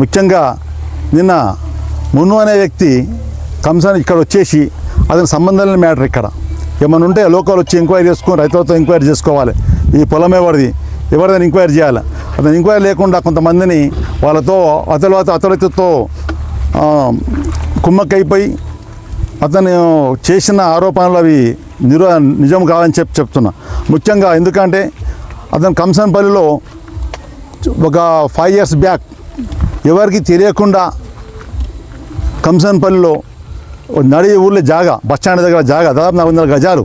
ముఖ్యంగా నిన్న మున్ను అనే వ్యక్తి కంసాన్ ఇక్కడ వచ్చేసి అతని సంబంధం లేని మ్యాటర్ ఇక్కడ. ఏమైనా ఉంటే లోకల్ వచ్చి ఎంక్వైరీ చేసుకొని రైతులతో ఎంక్వైరీ చేసుకోవాలి. ఈ పొలం ఎవరిది? ఎవరిదని ఎంక్వైరీ చేయాలి? అతను ఎంక్వైరీ లేకుండా కొంతమందిని వాళ్ళతో అతలు అతలతో కుమ్మక్కైపోయి అతను చేసిన ఆరోపణలు అవి నిరు నిజం కాదని చెప్పి చెప్తున్నా. ముఖ్యంగా ఎందుకంటే అతను కంసన్పల్లిలో ఒక ఫైవ్ ఇయర్స్ బ్యాక్ ఎవరికి తెలియకుండా కంసన్పల్లిలో ఓ నడి ఊర్లో జాగా బస్టాండ్ దగ్గర జాగా దాదాపు నాలుగు వందల గజాలు.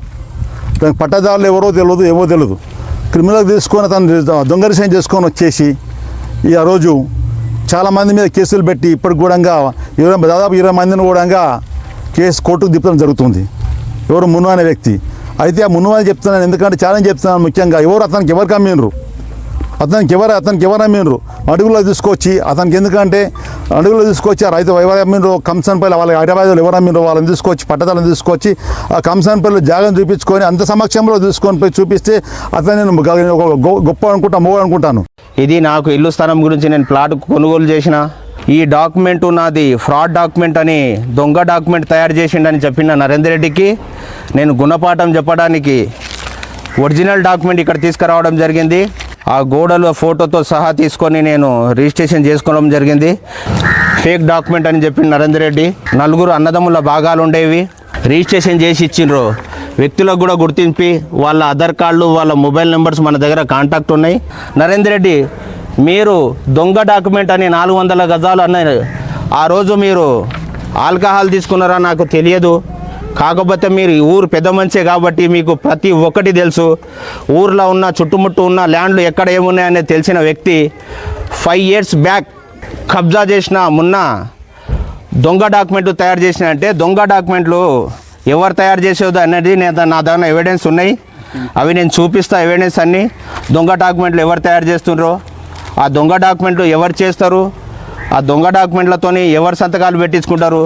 దానికి పట్టదారులు ఎవరో తెలియదు ఏమో తెలియదు. క్రిమినల్ తీసుకొని తను దొంగరిసం చేసుకొని వచ్చేసి ఈ ఆ రోజు చాలామంది మీద కేసులు పెట్టి ఇప్పటికి కూడా ఇరవై దాదాపు ఇరవై మందిని కూడా కేసు కోర్టుకు దిప్పడం జరుగుతుంది. ఎవరు మును అనే వ్యక్తి. అయితే ఆ మును అని చెప్తున్నాను ఎందుకంటే ఛాలెంజ్ చెప్తున్నాను ముఖ్యంగా ఎవరు అతనికి ఎవరికి కమ్మినరు అతనికి ఎవరు అతనికి ఎవరు అమ్మినరు అడుగులో తీసుకొచ్చి అతనికి ఎందుకంటే అడుగులో తీసుకొచ్చి ఆ రైతు ఎవరు అమ్మినరు కంసన్పల్లి వాళ్ళ హైదరాబాద్లో ఎవరు అమ్మినరు వాళ్ళని తీసుకొచ్చి పట్టదాలను తీసుకొచ్చి ఆ కంసన్పల్లి జాగం చూపించుకొని అంత సమక్షంలో తీసుకొని పోయి చూపిస్తే అతను నేను గొప్ప అనుకుంటా మోగ అనుకుంటాను. ఇది నాకు ఇల్లు స్థలం గురించి నేను ప్లాట్ కొనుగోలు చేసిన. ఈ డాక్యుమెంట్ నాది ఫ్రాడ్ డాక్యుమెంట్ అని దొంగ డాక్యుమెంట్ తయారు చేసిండని చెప్పిన నరేందర్ రెడ్డికి. నేను గుణపాఠం చెప్పడానికి ఒరిజినల్ డాక్యుమెంట్ ఇక్కడ తీసుకురావడం జరిగింది. ఆ గోడల ఫోటోతో సహా తీసుకొని నేను రిజిస్ట్రేషన్ చేసుకోవడం జరిగింది. ఫేక్ డాక్యుమెంట్ అని చెప్పిన నరేందర్ రెడ్డి నలుగురు అన్నదమ్ముల భాగాలు ఉండేవి. రిజిస్ట్రేషన్ చేసి ఇచ్చిండ్రు. వ్యక్తులకు కూడా గుర్తింపి వాళ్ళ ఆధార్ కార్డులు వాళ్ళ మొబైల్ నెంబర్స్ మన దగ్గర కాంటాక్ట్ ఉన్నాయి. నరేందర్ రెడ్డి మీరు దొంగ డాక్యుమెంట్ అని నాలుగు వందల గజాలు అన్నారు ఆ రోజు మీరు ఆల్కహాల్ తీసుకున్నారా నాకు తెలియదు. కాకపోతే మీరు ఊరు పెద్ద మంచే కాబట్టి మీకు ప్రతి ఒక్కటి తెలుసు. ఊర్లో ఉన్న చుట్టుముట్టు ఉన్న ల్యాండ్లు ఎక్కడ ఏమున్నాయనే తెలిసిన వ్యక్తి ఫైవ్ ఇయర్స్ బ్యాక్ కబ్జా చేసిన మొన్న దొంగ డాక్యుమెంట్లు తయారు చేసిన అంటే దొంగ డాక్యుమెంట్లు ఎవరు తయారు చేసేదో అనేది నేను నా దగ్గర ఎవిడెన్స్ ఉన్నాయి. అవి నేను చూపిస్తా ఎవిడెన్స్ అన్ని. దొంగ డాక్యుమెంట్లు ఎవరు తయారు చేస్తుండ్రో ఆ దొంగ డాక్యుమెంట్లు ఎవరు చేస్తారు ఆ దొంగ డాక్యుమెంట్లతోని ఎవరు సంతకాలు పెట్టించుకుంటారు?